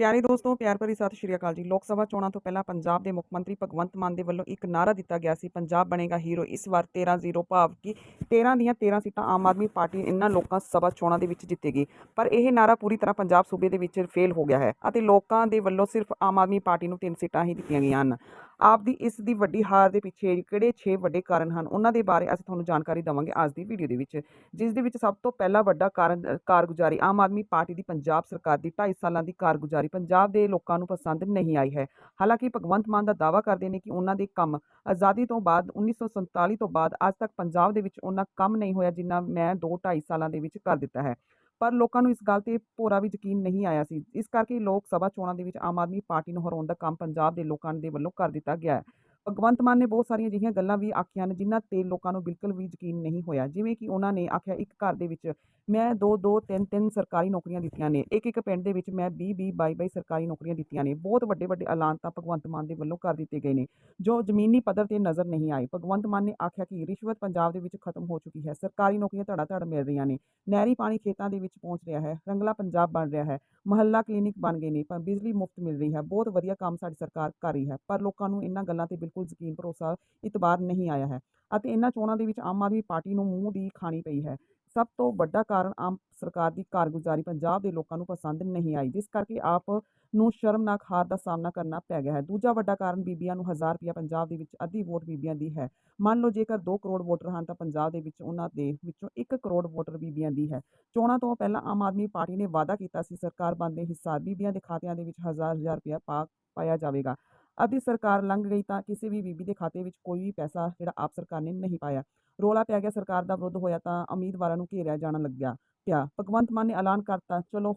ਪਿਆਰੇ ਦੋਸਤੋ, ਪਿਆਰ ਭਰੀ ਸਤਿ ਸ਼੍ਰੀ ਅਕਾਲ ਜੀ। ਲੋਕ ਸਭਾ ਚੋਣਾਂ ਤੋਂ ਪਹਿਲਾਂ ਪੰਜਾਬ ਦੇ ਮੁੱਖ ਮੰਤਰੀ ਭਗਵੰਤ ਮਾਨ ਦੇ ਵੱਲੋਂ ਇੱਕ ਨਾਰਾ ਦਿੱਤਾ ਗਿਆ ਸੀ, ਪੰਜਾਬ ਬਣੇਗਾ ਹੀਰੋ। ਇਸ ਵਾਰ 13-0 ਭਾਵ ਕਿ 13 ਦੀਆਂ 13 ਸੀਟਾਂ ਆਮ ਆਦਮੀ ਪਾਰਟੀ ਇਹਨਾਂ ਲੋਕਾਂ ਸਭਾ ਚੋਣਾਂ ਦੇ ਵਿੱਚ ਜਿੱਤੇਗੀ ਪਰ ਇਹ ਨਾਰਾ ਪੂਰੀ ਤਰ੍ਹਾਂ ਪੰਜਾਬ ਸੂਬੇ ਦੇ ਵਿੱਚ ਫੇਲ ਹੋ ਗਿਆ ਹੈ ਅਤੇ ਲੋਕਾਂ ਦੇ ਵੱਲੋਂ ਸਿਰਫ ਆਮ ਆਦਮੀ ਪਾਰਟੀ ਨੂੰ ਤਿੰਨ ਸੀਟਾਂ ਹੀ ਦਿੱਤੀਆਂ ਗਈਆਂ ਹਨ। ਆਪ ਦੀ ਇਸ ਦੀ ਵੱਡੀ ਹਾਰ ਦੇ ਪਿੱਛੇ ਕਿਹੜੇ 6 ਵੱਡੇ ਕਾਰਨ ਹਨ, ਉਹਨਾਂ ਦੇ ਬਾਰੇ ਅਸੀਂ ਤੁਹਾਨੂੰ ਜਾਣਕਾਰੀ ਦੇਵਾਂਗੇ ਅੱਜ ਦੀ ਵੀਡੀਓ ਦੇ ਵਿੱਚ, ਜਿਸ ਦੇ ਵਿੱਚ ਸਭ ਤੋਂ ਪਹਿਲਾ ਵੱਡਾ ਕਾਰਨ ਕਾਰਗੁਜ਼ਾਰੀ ਆਮ ਆਦਮੀ ਪਾਰਟੀ ਦੀ ਪੰਜਾਬ ਸਰਕਾਰ ਦੀ 2.5 ਸਾਲਾਂ ਦੀ ਕਾਰਗੁਜ਼ਾਰੀ ਪੰਜਾਬ ਦੇ ਲੋਕਾਂ ਨੂੰ ਪਸੰਦ ਨਹੀਂ ਆਈ ਹੈ। ਹਾਲਾਂਕਿ ਭਗਵੰਤ ਮਾਨ ਦਾ ਦਾਅਵਾ ਕਰਦੇ ਨੇ ਕਿ ਉਹਨਾਂ ਦੇ ਕੰਮ ਆਜ਼ਾਦੀ ਤੋਂ ਬਾਅਦ 1947 ਤੋਂ ਬਾਅਦ ਅੱਜ ਤੱਕ ਪੰਜਾਬ ਦੇ ਵਿੱਚ ਉਹਨਾਂ ਕੰਮ ਨਹੀਂ ਹੋਇਆ ਜਿੰਨਾ ਮੈਂ 2.5 ਸਾਲਾਂ ਦੇ ਵਿੱਚ ਕਰ ਦਿੱਤਾ ਹੈ। ਪਰ ਲੋਕਾਂ ਨੂੰ ਇਸ ਗੱਲ ਤੇ ਭੋਰਾ ਵੀ ਯਕੀਨ ਨਹੀਂ ਆਇਆ ਸੀ। ਇਸ ਕਰਕੇ ਲੋਕ ਸਭਾ ਚੋਣਾਂ ਦੇ ਵਿੱਚ ਆਮ ਆਦਮੀ ਪਾਰਟੀ ਨੂੰ ਹਰਾਉਣ ਦਾ ਕੰਮ ਪੰਜਾਬ ਦੇ ਲੋਕਾਂ ਦੇ ਵੱਲੋਂ ਕਰ ਦਿੱਤਾ ਗਿਆ ਭਗਵੰਤ ਮਾਨ ਨੇ ਬਹੁਤ ਸਾਰੀਆਂ ਅਜਿਹੀਆਂ ਗੱਲਾਂ ਵੀ ਆਖੀਆਂ ਨੇ ਜਿਨ੍ਹਾਂ ਤੇ ਲੋਕਾਂ ਨੂੰ ਬਿਲਕੁਲ ਵੀ ਯਕੀਨ ਨਹੀਂ ਹੋਇਆ। ਜਿਵੇਂ ਕਿ ਉਹਨਾਂ ਨੇ ਆਖਿਆ, ਇੱਕ ਘਰ ਦੇ ਵਿੱਚ ਮੈਂ ਦੋ ਦੋ, ਤਿੰਨ ਤਿੰਨ ਸਰਕਾਰੀ ਨੌਕਰੀਆਂ ਦਿੱਤੀਆਂ ਨੇ। ਇੱਕ ਇੱਕ ਪਿੰਡ ਦੇ ਵਿੱਚ ਮੈਂ 20 20 22 22 ਸਰਕਾਰੀ ਨੌਕਰੀਆਂ ਦਿੱਤੀਆਂ ਨੇ। ਬਹੁਤ ਵੱਡੇ ਵੱਡੇ ਐਲਾਨ ਤਾਂ ਭਗਵੰਤ ਮਾਨ ਦੇ ਵੱਲੋਂ ਕਰ ਦਿੱਤੇ ਗਏ ਨੇ, ਜੋ ਜ਼ਮੀਨੀ ਪੱਧਰ ਤੇ ਨਜ਼ਰ ਨਹੀਂ ਆਏ। ਭਗਵੰਤ ਮਾਨ ਨੇ ਆਖਿਆ ਕਿ ਰਿਸ਼ਵਤ ਪੰਜਾਬ ਦੇ ਵਿੱਚ ਖਤਮ ਹੋ ਚੁੱਕੀ ਹੈ। ਸਰਕਾਰੀ ਨੌਕਰੀਆਂ ਧੜਾ ਧੜ ਮਿਲ ਰਹੀਆਂ ਨੇ। ਨਹਿਰੀ ਪਾਣੀ ਖੇਤਾਂ ਦੇ ਵਿੱਚ ਪਹੁੰਚ ਰਿਹਾ ਹੈ। ਰੰਗਲਾ ਪੰਜਾਬ ਬਣ ਰਿਹਾ ਹੈ। ਮੁਹੱਲਾ ਕਲੀਨਿਕ ਬਣ ਗਏ ਨੇ। ਪਰ ਬਿਜਲੀ ਮੁਫਤ ਮਿਲ ਰਹੀ ਹੈ। ਬਹੁਤ ਵਧੀਆ ਕੰਮ ਸਾਡੀ ਸਰਕਾਰ ਕਰ ਰਹੀ ਹੈ। ਪਰ ਲੋਕਾਂ ਨੂੰ ਇਹਨਾਂ ਗੱਲਾਂ ਤੇ ਬਿਲਕੁਲ ਯਕੀਨ ਭਰੋਸਾ ਇਤਬਾਰ ਨਹੀਂ ਆਇਆ ਹੈ। ਅਤੇ ਇਹਨਾਂ ਚੋਣਾਂ ਦੇ ਵਿੱਚ ਆਮ ਆਦਮੀ ਪਾਰਟੀ ਨੂੰ ਮੂੰਹ ਦੀ ਖਾਣੀ ਪਈ ਹੈ। ਸਭ ਤੋਂ ਵੱਡਾ ਕਾਰਨ ਆਮ ਸਰਕਾਰ ਦੀ ਕਾਰਗੁਜ਼ਾਰੀ ਪੰਜਾਬ ਦੇ ਲੋਕਾਂ ਨੂੰ ਪਸੰਦ ਨਹੀਂ ਆਈ, ਜਿਸ ਕਰਕੇ ਆਪ ਨੂੰ ਸ਼ਰਮਨਾਕ ਹਾਰ ਦਾ ਸਾਹਮਣਾ ਕਰਨਾ ਪੈ ਗਿਆ ਹੈ। ਦੂਜਾ ਵੱਡਾ ਕਾਰਨ ਬੀਬੀਆਂ ਨੂੰ 1000 ਰੁਪਇਆ ਪੰਜਾਬ ਦੇ ਵਿੱਚ ਅੱਧੀ ਵੋਟ ਬੀਬੀਆਂ ਦੀ ਹੈ। ਮੰਨ ਲਓ ਜੇਕਰ 2 ਕਰੋੜ ਵੋਟਰ ਹਨ ਤਾਂ ਪੰਜਾਬ ਦੇ ਵਿੱਚ ਉਹਨਾਂ ਦੇ ਵਿੱਚੋਂ 1 ਕਰੋੜ ਵੋਟਰ ਬੀਬੀਆਂ ਦੀ ਹੈ। ਚੋਣਾਂ ਤੋਂ ਪਹਿਲਾਂ ਆਮ ਆਦਮੀ ਪਾਰਟੀ ਨੇ ਵਾਅਦਾ ਕੀਤਾ ਸੀ ਸਰਕਾਰ ਬਣਦੇ ਹਿੱਸਾ ਬੀਬੀਆਂ ਦੇ ਖਾਤਿਆਂ ਦੇ ਵਿੱਚ 1000 1000 ਰੁਪਇਆ ਪਾ, ਪਾਇਆ ਜਾਵੇਗਾ। ਅੱਧੀ ਸਰਕਾਰ ਲੰਘ ਗਈ ਤਾਂ ਕਿਸੇ ਵੀ ਬੀਬੀ ਦੇ ਖਾਤੇ ਵਿੱਚ ਕੋਈ ਵੀ ਪੈਸਾ ਜਿਹੜਾ ਆਪ ਸਰਕਾਰ ਨੇ ਨਹੀਂ ਪਾਇਆ। ਰੋਲਾ ਪੈ ਗਿਆ, ਸਰਕਾਰ ਦਾ ਵਿਰੋਧ ਹੋਇਆ ਤਾਂ ਉਮੀਦਵਾਰਾਂ ਨੂੰ ਘੇਰਿਆ ਜਾਣ ਲੱਗਿਆ ਪਿਆ। ਭਗਵੰਤ ਮਾਨ ਨੇ ਐਲਾਨ ਕਰਤਾ, ਚਲੋ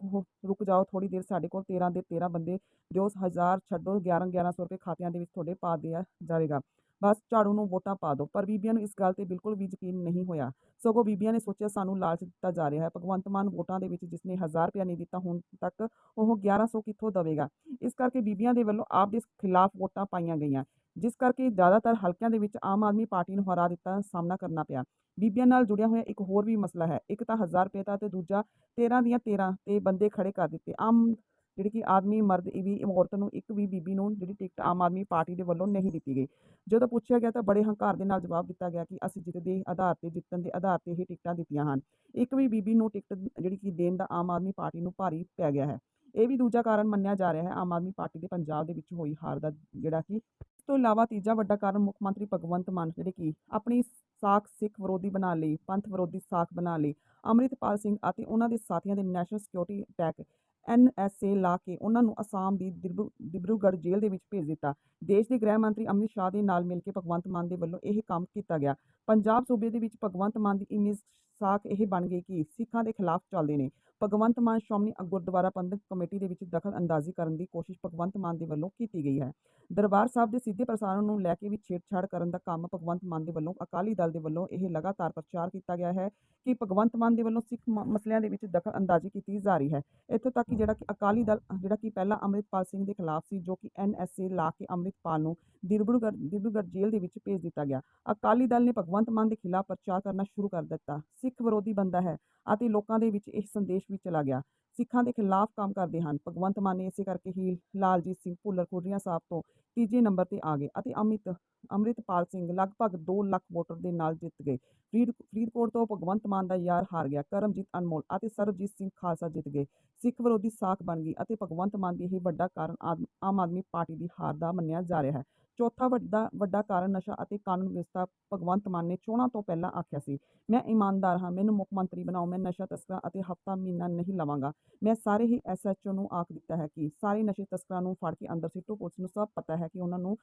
ਰੁਕ ਜਾਓ ਥੋੜੀ ਦੇਰ ਸਾਡੇ ਕੋਲ 13 ਦੇ 13 ਬੰਦੇ ਜੋ 1000 ਛੱਡੋ 11 1100 ਰੁਪਏ ਖਾਤਿਆਂ ਦੇ ਵਿੱਚ ਤੁਹਾਡੇ ਪਾ ਦਿਆ ਜਾਵੇਗਾ। ਬਸ ਝਾੜੂ ਨੂੰ ਵੋਟਾਂ ਪਾ ਦਿਓ। ਪਰ ਬੀਬੀਆਂ ਨੂੰ ਇਸ ਗੱਲ ਤੇ ਬਿਲਕੁਲ ਵੀ ਯਕੀਨ ਨਹੀਂ ਹੋਇਆ। ਸਗੋਂ ਬੀਬੀਆਂ ਨੇ ਸੋਚਿਆ ਸਾਨੂੰ ਲਾਲਚ ਦਿੱਤਾ ਜਾ ਰਿਹਾ ਹੈ। ਭਗਵੰਤ ਮਾਨ ਵੋਟਾਂ ਦੇ ਵਿੱਚ ਜਿਸਨੇ 1000 ਰੁਪਇਆ ਨਹੀਂ ਦਿੱਤਾ, ਹੁਣ ਤੱਕ ਉਹ 1100 ਕਿੱਥੋਂ ਦੇਵੇਗਾ? ਇਸ ਕਰਕੇ ਬੀਬੀਆਂ ਦੇ ਵੱਲੋਂ ਆਪ ਦੇ ਖਿਲਾਫ ਵੋਟਾਂ ਪਾਈਆਂ ਗਈਆਂ। ਜਿਸ ਕਰਕੇ ਜ਼ਿਆਦਾਤਰ ਹਲਕਿਆਂ ਦੇ ਵਿੱਚ ਆਮ ਆਦਮੀ ਪਾਰਟੀ ਨੂੰ ਹਰਾ ਦਿੱਤਾ ਸਾਹਮਣਾ ਕਰਨਾ ਪਿਆ। ਬੀਬੀਆਂ ਨਾਲ ਜੁੜਿਆ ਹੋਇਆ ਇੱਕ ਹੋਰ ਵੀ ਮਸਲਾ ਹੈ। ਇੱਕ ਤਾਂ 1000 ਰੁਪਏ ਦਾ ਤੇ ਦੂਜਾ 13 ਦੀਆਂ 13 ਤੇ ਬੰਦੇ ਖੜੇ ਕਰ ਦਿੱਤੇ। ਆਮ ਜਿਹੜੀ ਕਿ ਆਦਮੀ ਮਰਦ ਇਹ ਵੀ ਔਰਤ ਨੂੰ ਇੱਕ ਵੀ ਬੀਬੀ ਨੂੰ ਜਿਹੜੀ ਟਿਕਟ ਆਮ ਆਦਮੀ ਪਾਰਟੀ ਦੇ ਵੱਲੋਂ ਨਹੀਂ ਦਿੱਤੀ ਗਈ। ਜਦੋਂ ਪੁੱਛਿਆ ਗਿਆ ਤਾਂ ਬੜੇ ਹੰਕਾਰ ਦੇ ਨਾਲ ਜਵਾਬ ਦਿੱਤਾ ਗਿਆ ਕਿ ਅਸੀਂ ਜਿੱਤ ਦੇ ਆਧਾਰ ਤੇ, ਜਿੱਤਣ ਦੇ ਆਧਾਰ ਤੇ ਇਹ ਟਿਕਟਾਂ ਦਿੱਤੀਆਂ ਹਨ। ਇੱਕ ਵੀ ਬੀਬੀ ਨੂੰ ਟਿਕਟ ਜਿਹੜੀ ਕਿ ਦੇਣ ਦਾ ਆਮ ਆਦਮੀ ਪਾਰਟੀ ਨੂੰ ਭਾਰੀ ਪੈ ਗਿਆ ਹੈ। ਇਹ ਵੀ ਦੂਜਾ ਕਾਰਨ ਮੰਨਿਆ ਜਾ ਰਿਹਾ ਹੈ, ਆਮ ਆਦਮੀ ਪਾਰਟੀ ਦੇ ਪੰਜਾਬ ਦੇ ਵਿੱਚ ਹੋਈ ਹਾਰ ਦਾ ਜਿਹੜਾ ਕਿ ਇਸ ਤੋਂ ਇਲਾਵਾ ਤੀਜਾ ਵੱਡਾ ਕਾਰਨ ਮੁੱਖ ਮੰਤਰੀ ਭਗਵੰਤ ਮਾਨ ਜਿਹੜੇ ਕਿ ਆਪਣੀ ਸਾਖ ਸਿੱਖ ਵਿਰੋਧੀ ਬਣਾ ਲਈ, ਪੰਥ ਵਿਰੋਧੀ ਸਾਖ ਬਣਾ ਲਈ। ਅੰਮ੍ਰਿਤਪਾਲ ਸਿੰਘ ਅਤੇ ਉਹਨਾਂ ਦੇ ਸਾਥੀਆਂ ਦੇ national security attack N S A ਲਾ ਕੇ ਉਹਨਾਂ ਨੂੰ ਅਸਾਮ ਦੀ ਦਿਬਰੂ- ਦਿਬਰੂਗੜ੍ਹ ਜੇਲ੍ਹ ਦੇ ਵਿੱਚ ਭੇਜ ਦਿੱਤਾ। ਦੇਸ਼ ਦੇ ਗ੍ਰਹਿ ਮੰਤਰੀ ਅਮਿਤ ਸ਼ਾਹ ਦੇ ਨਾਲ ਮਿਲ ਕੇ ਭਗਵੰਤ ਮਾਨ ਦੇ ਵੱਲੋਂ ਇਹ ਕੰਮ ਕੀਤਾ ਗਿਆ। ਪੰਜਾਬ ਸੂਬੇ ਦੇ ਵਿੱਚ ਭਗਵੰਤ ਮਾਨ ਦੀ ਇਮੇਜ ਸਾਖ ਇਹ ਬਣ ਗਈ ਕਿ ਸਿੱਖਾਂ ਦੇ ਖਿਲਾਫ ਚੱਲਦੇ ਨੇ। ਭਗਵੰਤ ਮਾਨ ਸ਼੍ਰੋਮਣੀ ਗੁਰਦੁਆਰਾ ਪ੍ਰਬੰਧਕ ਕਮੇਟੀ ਦੇ ਵਿੱਚ ਦਖਲ ਅੰਦਾਜ਼ੀ ਕਰਨ ਦੀ ਕੋਸ਼ਿਸ਼ ਭਗਵੰਤ ਮਾਨ ਦੇ ਵੱਲੋਂ ਕੀਤੀ ਗਈ ਹੈ। ਦਰਬਾਰ ਸਾਹਿਬ ਦੇ ਸਿੱਧੇ ਪ੍ਰਸਾਰਣ ਨੂੰ ਲੈ ਕੇ ਵੀ ਛੇੜਛਾੜ ਕਰਨ ਦਾ ਕੰਮ ਭਗਵੰਤ ਮਾਨ ਦੇ ਵੱਲੋਂ ਅਕਾਲੀ ਦਲ ਦੇ ਵੱਲੋਂ ਇਹ ਲਗਾਤਾਰ ਪ੍ਰਚਾਰ ਕੀਤਾ ਗਿਆ ਹੈ ਕਿ ਭਗਵੰਤ ਮਾਨ ਦੇ ਵੱਲੋਂ ਸਿੱਖ ਮਸਲਿਆਂ ਦੇ ਵਿੱਚ ਦਖਲ ਅੰਦਾਜ਼ੀ ਕੀਤੀ ਜਾ ਰਹੀ ਹੈ। ਇੱਥੋਂ ਤੱਕ ਕਿ ਜਿਹੜਾ ਕਿ ਅਕਾਲੀ ਦਲ, ਜਿਹੜਾ ਕਿ ਪਹਿਲਾਂ ਅੰਮ੍ਰਿਤਪਾਲ ਸਿੰਘ ਦੇ ਖਿਲਾਫ ਸੀ, ਜੋ ਕਿ ਐਨਐਸਏ ਲਾ ਕੇ ਅੰਮ੍ਰਿਤਪਾਲ ਨੂੰ ਦਿਬਰੂਗੜ੍ਹ ਦਿਬਰੂਗੜ੍ਹ ਜੇਲ੍ਹ ਦੇ ਵਿੱਚ ਭੇਜ ਦਿੱਤਾ ਗਿਆ। ਅਕਾਲੀ ਦਲ ਨੇ ਭਗਵੰਤ ਮਾਨ ਦੇ ਖਿਲਾਫ ਪ੍ਰਚਾਰ ਕਰਨਾ ਸ਼ੁਰੂ ਕਰ ਦਿੱਤਾ। ਸਿੱਖ ਵਿਰੋਧੀ ਬੰਦਾ ਹੈ ਅਤੇ ਲੋਕਾਂ ਦੇ ਵਿੱਚ ਇਹ ਸੰਦੇਸ਼ ਵੀ ਚਲਾ ਗਿਆ। ਸਿੱਖਾਂ ਦੇ ਖਿਲਾਫ ਕੰਮ ਕਰਦੇ ਹਨ। ਭਗਵੰਤ ਮਾਨ ਨੇ ਇਸੇ ਕਰਕੇ ਹੀ ਲਾਲਜੀਤ ਸਿੰਘ ਭੁੱਲਰ ਕੁੜੀਆਂ ਸਾਹਿਬ ਤੋਂ ਤੀਜੇ ਨੰਬਰ ਤੇ ਆ ਗਏ ਅਤੇ ਅਮਿਤ, ਅੰਮ੍ਰਿਤਪਾਲ ਸਿੰਘ ਲਗਭਗ 2 ਲੱਖ ਵੋਟਰ ਦੇ ਨਾਲ ਜਿੱਤ ਗਏ। ਫਰੀਦ, ਫਰੀਦਕੋਟ ਤੋਂ ਭਗਵੰਤ ਮਾਨ ਦਾ ਯਾਰ ਹਾਰ ਗਿਆ। ਕਰਮਜੀਤ ਅਨਮੋਲ ਅਤੇ ਸਰਬਜੀਤ ਸਿੰਘ ਖਾਲਸਾ ਜਿੱਤ ਗਏ। ਸਿੱਖ ਵਿਰੋਧੀ ਸਾਖ ਬਣ ਗਈ ਅਤੇ ਭਗਵੰਤ ਮਾਨ ਦੀ ਇਹ ਵੱਡਾ ਕਾਰਨ ਆਦ- ਆਮ ਆਦਮੀ ਪਾਰਟੀ ਦੀ ਹਾਰ ਦਾ ਮੰਨਿਆ ਜਾ ਰਿਹਾ ਹੈ। ਚੌਥਾ ਵੱਡਾ ਵੱਡਾ ਕਾਰਨ ਨਸ਼ਾ ਅਤੇ ਕਾਨੂੰਨ ਵਿਵਸਥਾ ਭਗਵੰਤ ਮਾਨ ਨੇ ਚੋਣਾਂ ਤੋਂ ਪਹਿਲਾਂ ਆਖਿਆ ਸੀ, ਮੈਂ ਇਮਾਨਦਾਰ ਹਾਂ, ਮੈਨੂੰ ਮੁੱਖ ਮੰਤਰੀ ਬਣਾਓ, ਮੈਂ ਨਸ਼ਾ ਤਸਕਰਾਂ ਅਤੇ ਹਫਤਾ ਮਹੀਨਾ ਨਹੀਂ ਲਵਾਂਗਾ। ਮੈਂ ਸਾਰੇ ਹੀ ਐਸਐਚਓ ਨੂੰ ਆਖ ਦਿੱਤਾ ਹੈ ਕਿ ਸਾਰੇ ਨਸ਼ੇ ਤਸਕਰਾਂ ਨੂੰ ਫੜ ਕੇ ਅੰਦਰ ਸਿੱਟੋ ਪੁਲਿਸ ਨੂੰ ਸਭ ਪਤਾ ਹੈ ਕਿ ਉਹਨਾਂ ਨੂੰ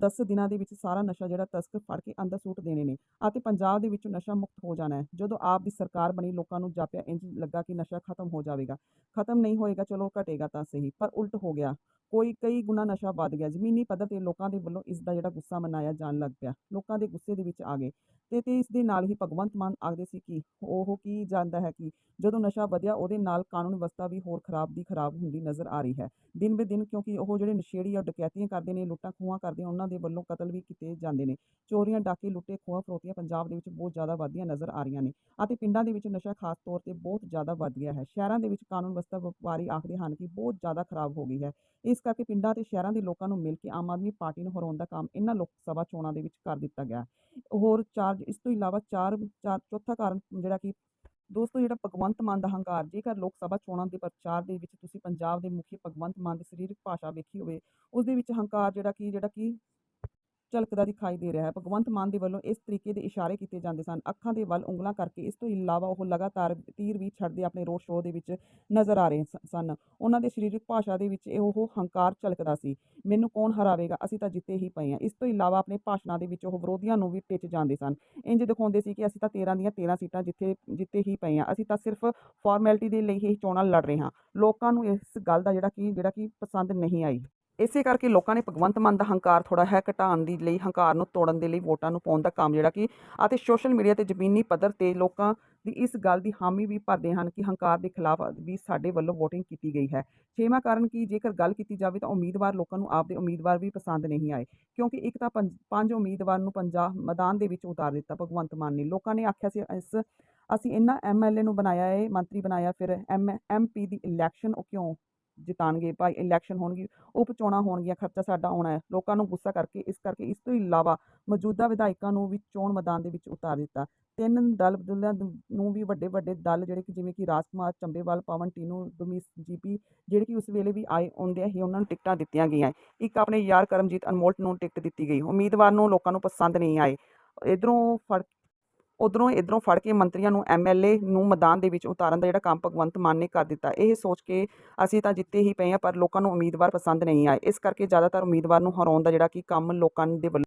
10 ਦਿਨਾਂ ਦੇ ਵਿੱਚ ਸਾਰਾ ਨਸ਼ਾ ਜਿਹੜਾ ਤਸਕਰ ਫੜ ਕੇ ਅੰਦਰ ਸੁੱਟ ਦੇਣੇ ਨੇ ਅਤੇ ਪੰਜਾਬ ਦੇ ਵਿੱਚੋਂ ਨਸ਼ਾ ਮੁਕਤ ਹੋ ਜਾਣਾ ਹੈ। ਜਦੋਂ ਆਪ ਦੀ ਸਰਕਾਰ ਬਣੀ, ਲੋਕਾਂ ਨੂੰ ਜਾਪਿਆ ਇੰਜ ਲੱਗਾ ਕਿ ਨਸ਼ਾ ਖਤਮ ਹੋ ਜਾਵੇਗਾ। ਖਤਮ ਨਹੀਂ ਹੋਏਗਾ, ਚਲੋ ਘਟੇਗਾ ਤਾਂ ਸਹੀ, ਪਰ ਉਲਟ ਹੋ ਗਿਆ। ਕੋਈ, ਕਈ ਗੁਣਾ ਨਸ਼ਾ ਵੱਧ ਗਿਆ। ਜ਼ਮੀਨੀ ਪੱਧਰ ਤੇ ਲੋਕਾਂ ਦੇ ਵੱਲੋਂ ਇਸ ਦਾ ਜਿਹੜਾ ਗੁੱਸਾ ਮਨਾਇਆ ਜਾਣ ਲੱਗ ਪਿਆ। ਲੋਕਾਂ ਦੇ ਗੁੱਸੇ ਦੇ ਵਿੱਚ ਆ ਗਏ। ਤੇ ਤੇ ਇਸ ਦੇ ਨਾਲ ਹੀ ਭਗਵੰਤ ਮਾਨ ਆਖਦੇ ਸੀ ਕਿ ਉਹ ਕੀ ਜਾਣਦਾ ਹੈ ਕਿ ਜਦੋਂ ਨਸ਼ਾ ਵਧਿਆ, ਉਹਦੇ ਨਾਲ ਕਾਨੂੰਨ ਵਿਵਸਥਾ ਵੀ ਹੋਰ ਖਰਾਬ ਦੀ ਖਰਾਬ ਹੁੰਦੀ ਨਜ਼ਰ ਆ ਰਹੀ ਹੈ। ਦਿਨ ਬੇ ਦਿਨ ਕਿਉਂਕਿ ਉਹ ਜਿਹੜੇ ਨਸ਼ੇੜੀ ਆ ਡਕੈਤੀਆਂ ਕਰਦੇ ਨੇ, ਲੁੱਟਾਂ ਖੋਹਾਂ ਕਰਦੇ ਉਹਨਾਂ ਦੇ ਵੱਲੋਂ ਕਤਲ ਵੀ ਕੀਤੇ ਜਾਂਦੇ ਨੇ। ਚੋਰੀਆਂ, ਡਾਕੇ, ਲੁੱਟੇ, ਖੋਹਾਂ, ਫਰੋਤੀਆਂ ਪੰਜਾਬ ਦੇ ਵਿੱਚ ਬਹੁਤ ਜ਼ਿਆਦਾ ਵਧੀਆਂ ਨਜ਼ਰ ਆ ਰਹੀਆਂ ਨੇ ਅਤੇ ਪਿੰਡਾਂ ਦੇ ਵਿੱਚ ਨਸ਼ਾ ਖਾਸ ਤੌਰ ਤੇ ਬਹੁਤ ਜ਼ਿਆਦਾ ਵੱਧ ਗਿਆ ਹੈ। ਸ਼ਹਿਰਾਂ ਦੇ ਵਿੱਚ ਕਾਨੂੰਨ ਵਿਵਸਥਾ ਵਪਾਰੀ ਆਖਦੇ ਹਨ ਕਿ ਬਹੁਤ ਜ਼ਿਆਦਾ ਖਰਾਬ ਹੋ ਗਈ ਹੈ। ਇਸ ਕਰਕੇ ਪਿੰਡਾਂ ਤੇ ਸ਼ਹਿਰਾਂ ਦੇ ਲੋਕਾਂ ਨੂੰ ਮਿਲ ਕੇ ਆਮ ਆਦਮੀ ਪਾਰਟੀ ਨੂੰ ਹਰਾਉਣ ਦਾ ਕੰਮ ਇਹਨਾਂ ਲੋਕ ਸਭਾ ਚੋਣਾਂ ਦੇ ਵਿੱਚ ਕਰ ਦਿੱਤਾ ਗਿਆ ਹੋਰ ਚਾਰ ਇਸ ਤੋਂ ਇਲਾਵਾ ਚਾਰ ਚਾਰ, ਚੌਥਾ ਕਾਰਨ ਜਿਹੜਾ ਕਿ ਦੋਸਤੋ ਜਿਹੜਾ ਭਗਵੰਤ ਮਾਨ ਦਾ ਹੰਕਾਰ, ਜੇਕਰ ਲੋਕ ਸਭਾ ਚੋਣਾਂ ਦੇ ਪ੍ਰਚਾਰ ਦੇ ਵਿੱਚ ਤੁਸੀਂ ਪੰਜਾਬ ਦੇ ਮੁਖੀ ਭਗਵੰਤ ਮਾਨ ਦੀ ਸਰੀਰਕ ਭਾਸ਼ਾ ਵੇਖੀ ਹੋਵੇ, ਉਸ ਦੇ ਵਿੱਚ ਹੰਕਾਰ ਜਿਹੜਾ ਕਿ ਜਿਹੜਾ ਕਿ ਝਲਕਦਾ ਦਿਖਾਈ ਦੇ ਰਿਹਾ ਹੈ। ਭਗਵੰਤ ਮਾਨ ਦੇ ਵੱਲੋਂ ਇਸ ਤਰੀਕੇ ਦੇ ਇਸ਼ਾਰੇ ਕੀਤੇ ਜਾਂਦੇ ਸਨ। ਅੱਖਾਂ ਦੇ ਵੱਲ ਉਂਗਲਾਂ ਕਰਕੇ ਇਸ ਤੋਂ ਇਲਾਵਾ ਉਹ ਲਗਾਤਾਰ ਤੀਰ ਵੀ ਛੱਡਦੇ ਆਪਣੇ ਰੋਡ ਸ਼ੋਅ ਦੇ ਵਿੱਚ ਨਜ਼ਰ ਆ ਰਹੇ ਸ- ਸਨ। ਉਹਨਾਂ ਦੇ ਸਰੀਰਕ ਭਾਸ਼ਾ ਦੇ ਵਿੱਚ ਇਹ ਉਹ ਹੰਕਾਰ ਝਲਕਦਾ ਸੀ। ਮੈਨੂੰ ਕੌਣ ਹਰਾਵੇਗਾ? ਅਸੀਂ ਤਾਂ ਜਿੱਤੇ ਹੀ ਪਏ ਹਾਂ। ਇਸ ਤੋਂ ਇਲਾਵਾ ਆਪਣੇ ਭਾਸ਼ਣਾਂ ਦੇ ਵਿੱਚ ਉਹ ਵਿਰੋਧੀਆਂ ਨੂੰ ਵੀ ਟਿੱਚ ਜਾਂਦੇ ਸਨ। ਇੰਜ ਦਿਖਾਉਂਦੇ ਸੀ ਕਿ ਅਸੀਂ ਤਾਂ 13 ਦੀਆਂ 13 ਸੀਟਾਂ ਜਿੱਥੇ, ਜਿੱਤੇ ਹੀ ਪਏ ਹਾਂ। ਅਸੀਂ ਤਾਂ ਸਿਰਫ ਫਾਰਮੈਲਿਟੀ ਦੇ ਲਈ ਹੀ ਚੋਣਾਂ ਲੜ ਰਹੇ ਹਾਂ। ਲੋਕਾਂ ਨੂੰ ਇਸ ਗੱਲ ਦਾ ਜਿਹੜਾ ਕਿ ਜਿਹੜਾ ਕਿ ਪਸੰਦ ਨਹੀਂ ਆਈ। ਇਸੇ ਕਰਕੇ ਲੋਕਾਂ ਨੇ ਭਗਵੰਤ ਮਾਨ ਦਾ ਹੰਕਾਰ ਥੋੜਾ ਹੈ ਘਟਾਉਣ ਦੀ ਲਈ, ਹੰਕਾਰ ਨੂੰ ਤੋੜਨ ਦੇ ਲਈ, ਵੋਟਾਂ ਨੂੰ ਪਾਉਣ ਦਾ ਕੰਮ ਜਿਹੜਾ ਕਿ ਅਤੇ ਸੋਸ਼ਲ ਮੀਡੀਆ ਤੇ ਜ਼ਮੀਨੀ ਪੱਧਰ ਤੇ ਲੋਕਾਂ ਦੀ ਇਸ ਗੱਲ ਦੀ ਹਾਮੀ ਵੀ ਭਰਦੇ ਹਨ ਕਿ ਹੰਕਾਰ ਦੇ ਖਿਲਾਫ ਵੀ ਸਾਡੇ ਵੱਲੋਂ VOTING ਕੀਤੀ ਗਈ ਹੈ। ਛੇਵਾਂ ਕਾਰਨ ਕਿ, ਜੇਕਰ ਗੱਲ ਕੀਤੀ ਜਾਵੇ ਤਾਂ ਉਮੀਦਵਾਰ ਲੋਕਾਂ ਨੂੰ ਆਪਦੇ ਉਮੀਦਵਾਰ ਵੀ ਪਸੰਦ ਨਹੀਂ ਆਏ, ਕਿਉਂਕਿ ਇੱਕ ਤਾਂ ਪੰਜ ਉਮੀਦਵਾਰ ਨੂੰ ਪੰਜਾਬ ਮੈਦਾਨ ਦੇ ਵਿੱਚ ਉਤਾਰ ਦਿੱਤਾ ਭਗਵੰਤ ਮਾਨ ਨੇ। ਲੋਕਾਂ ਨੇ ਆਖਿਆ ਸੀ, ਇਸ ਅਸੀਂ ਇਹਨਾਂ ਐਮਐਲਏ ਨੂੰ ਬਣਾਇਆ ਹੈ ਮੰਤਰੀ ਬਣਾਇਆ, ਫਿਰ ਐਮ ਐਮਪੀ ਦੀ ਇਲੈਕਸ਼ਨ ਉਹ ਕਿਉਂ ਜਿਤਾਣਗੇ, ਭਾਈ ਇਲੈਕਸ਼ਨ ਹੋਣਗੀ, ਉਪ ਚੋਣਾਂ ਹੋਣਗੀਆਂ, ਖਰਚਾ ਸਾਡਾ ਆਉਣਾ ਹੈ। ਲੋਕਾਂ ਨੂੰ ਗੁੱਸਾ ਕਰਕੇ, ਇਸ ਕਰਕੇ ਇਸ ਤੋਂ ਇਲਾਵਾ ਮੌਜੂਦਾ ਵਿਧਾਇਕਾਂ ਨੂੰ ਵੀ ਚੋਣ ਮੈਦਾਨ ਦੇ ਵਿੱਚ ਉਤਾਰ ਦਿੱਤਾ। ਤਿੰਨ ਦਲ ਬਦਲਿਆਂ ਨੂੰ ਵੀ ਵੱਡੇ ਵੱਡੇ ਦਲ ਜਿਹੜੇ ਕਿ ਜਿਵੇਂ ਕਿ ਰਾਜ ਕੁਮਾਰ ਚੰਬੇਵਾਲ, ਪਵਨ, ਟੀਨੂ, ਦਮੀਸ, ਜੀਪੀ ਜਿਹੜੇ ਕਿ ਉਸ ਵੇਲੇ ਵੀ ਆਏ, ਆਉਂਦੇ ਹੀ ਉਹਨਾਂ ਨੂੰ ਟਿਕਟਾਂ ਦਿੱਤੀਆਂ ਗਈਆਂ। ਇੱਕ ਆਪਣੇ ਯਾਰ ਕਰਮਜੀਤ ਅਨਮੋਲ ਨੂੰ ਟਿਕਟ ਦਿੱਤੀ ਗਈ। ਉਮੀਦਵਾਰ ਨੂੰ ਲੋਕਾਂ ਨੂੰ ਪਸੰਦ ਨਹੀਂ ਆਏ। ਇਧਰੋਂ ਫੜ ਉਧਰੋਂ ਇਧਰੋਂ ਫੜ ਕੇ ਮੰਤਰੀਆਂ ਨੂੰ ਐਮਐਲਏ ਨੂੰ ਮੈਦਾਨ ਦੇ ਵਿੱਚ ਉਤਾਰਨ ਦਾ ਜਿਹੜਾ ਕੰਮ ਭਗਵੰਤ ਮਾਨ ਨੇ ਕਰ ਦਿੱਤਾ। ਇਹ ਸੋਚ ਕੇ ਅਸੀਂ ਤਾਂ ਜਿੱਤੇ ਹੀ ਪਏ ਹਾਂ, ਪਰ ਲੋਕਾਂ ਨੂੰ ਉਮੀਦਵਾਰ ਪਸੰਦ ਨਹੀਂ ਆਏ। ਇਸ ਕਰਕੇ ਜ਼ਿਆਦਾਤਰ ਉਮੀਦਵਾਰ ਨੂੰ ਹਰਾਉਣ ਦਾ ਜਿਹੜਾ ਕਿ ਕੰਮ ਲੋਕਾਂ ਦੇ ਵੱਲੋਂ